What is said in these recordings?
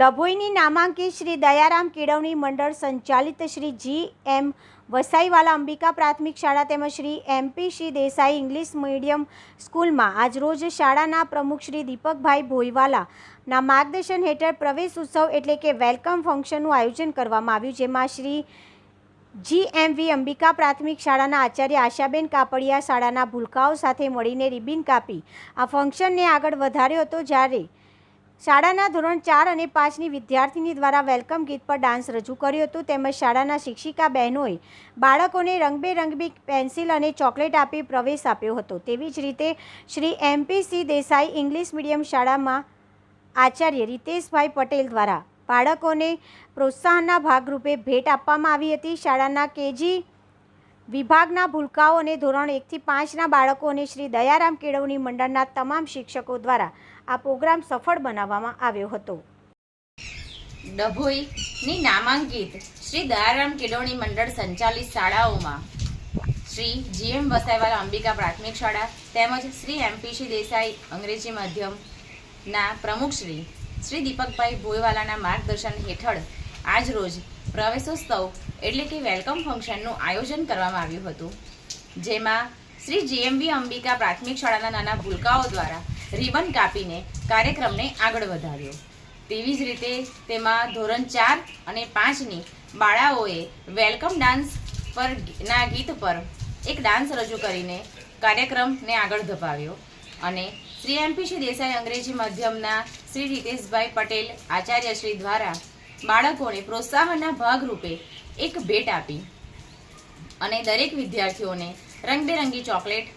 ડભોઈની નામાંકિત શ્રી દયારામ કેળવણી મંડળ સંચાલિત શ્રી જી એમ વસાઈવાલા અંબિકા પ્રાથમિક શાળા તેમજ Shri MP Shri Desai English medium સ્કૂલમાં આજરોજ શાળાના પ્રમુખ શ્રી દીપકભાઈ ભોઈવાલાના માર્ગદર્શન હેઠળ પ્રવેશ ઉત્સવ એટલે કે વેલકમ ફંક્શનનું આયોજન કરવામાં આવ્યું, જેમાં શ્રી જીએમવી અંબિકા પ્રાથમિક શાળાના આચાર્ય આશાબેન કાપડિયા શાળાના ભૂલકાઓ સાથે મળીને રિબિન કાપી આ ફંક્શનને આગળ વધાર્યો હતો, જ્યારે શાળાના ધોરણ ચાર અને પાંચની વિદ્યાર્થીની દ્વારા વેલકમ ગીત પર ડાન્સ રજૂ કર્યો હતો. તેમજ શાળાના શિક્ષિકા બહેનોએ બાળકોને રંગબેરંગી પેન્સિલ અને ચોકલેટ આપી પ્રવેશ આપ્યો હતો. તેવી જ રીતે Shri MPC Desai English medium શાળામાં આચાર્ય રીતેશભાઈ પટેલ દ્વારા બાળકોને પ્રોત્સાહનના ભાગરૂપે ભેટ આપવામાં આવી હતી. શાળાના કેજી વિભાગના ભૂલકાઓ અને ધોરણ એકથી પાંચના બાળકો અને શ્રી દયારામ કેળવણી મંડળના તમામ શિક્ષકો દ્વારા આ પ્રોગ્રામ સફળ બનાવવામાં આવ્યો હતો. ડભોઈની નામાંકિત શ્રી દયારામ કેળવણી મંડળ સંચાલિત શાળાઓમાં શ્રી જીએમ વસાઈવાલા અંબિકા પ્રાથમિક શાળા તેમજ શ્રી એમપીસી દેસાઈ અંગ્રેજી માધ્યમના પ્રમુખશ્રી શ્રી દીપકભાઈ ભોયવાલાના માર્ગદર્શન હેઠળ આજ રોજ પ્રવેશોત્સવ એટલે કે વેલકમ ફંક્શનનું આયોજન કરવામાં આવ્યું હતું, જેમાં શ્રી જીએમબી અંબિકા પ્રાથમિક શાળાના નાના ભૂલકાઓ દ્વારા રિબન કાપીને કાર્યક્રમને આગળ વધાર્યો. તેવી જ રીતે તેમાં ધોરણ ચાર અને પાંચની બાળાઓએ વેલકમ ડાન્સ પર ના ગીત પર એક ડાન્સ રજૂ કરીને કાર્યક્રમને આગળ ધપાવ્યો અને શ્રી એમપી શ્રી દેસાઈ અંગ્રેજી માધ્યમના શ્રી રીતેશભાઈ પટેલ આચાર્યશ્રી દ્વારા બાળકોને પ્રોત્સાહનના ભાગરૂપે એક ભેટ આપી. અને દરેક વિદ્યાર્થીઓને રંગબેરંગી ચોકલેટ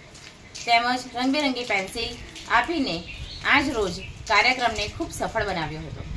તેમજ રંગબેરંગી પેન્સિલ આપીને આજ રોજ કાર્યક્રમને ખૂબ સફળ બનાવ્યો હતો.